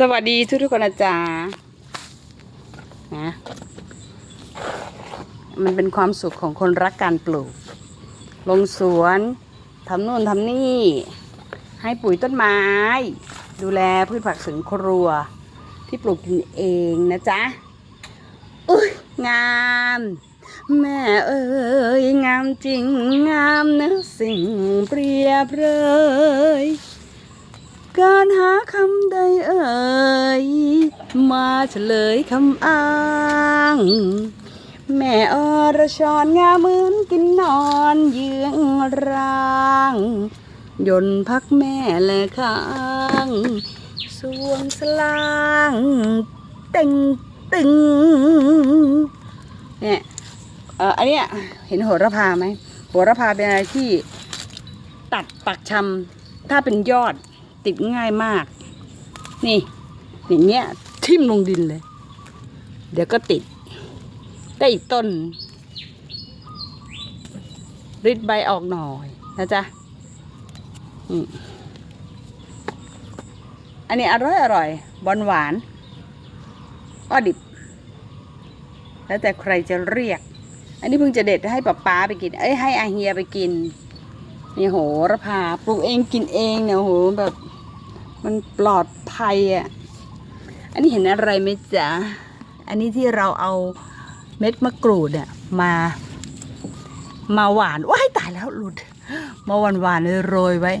สวัสดีทุกทุกๆคนนะจ๊ะนะมันเป็นความสุขของคนรักการปลูก ลงสวนทำนู่นทำนี่ ให้ปุ๋ยต้นไม้ ดูแลพืชผักสวนครัว ที่ปลูกกินเองนะจ๊ะอุ้ยงามแม่เอ้ยงามจริงงามนะสิ่งเปรียบเลย การหาคำใดเอ่ย มาเฉลยคำอ้าง แม่อรชรงามเหมือนกินนอนเยื้องร่าง ยนพักแม่และข้างสวนสลางเต็งตึงเนี่ยเอออันเนี้ยเห็นโหระพาไหมโหระพาเป็นอะไรที่ตัดปักชำถ้าเป็นยอด ติดง่ายมาก นี่อย่างเงี้ยทิ่มลงดินเลย เดี๋ยวก็ติด ได้อีกต้นริดใบออกหน่อยนะจ๊ะอันนี้อร่อยอร่อย บอนหวานอ้อดิบ แล้วแต่ใครจะเรียก อันนี้เพิ่งจะเด็ดให้ป๊าป๊าไปกิน เอ้ยให้อาเฮียไปกิน นี่โหระพาปลูกเองกินเองเนี่ยโหแบบ มันปลอดภัยอะ อันนี้เห็นอะไรไหมจ๊ะ อันนี้ที่เราเอาเม็ดมะกรูดอะมา มาหวานว้ายตายแล้วหลุด มาหวานหวานๆเลยโรยไว้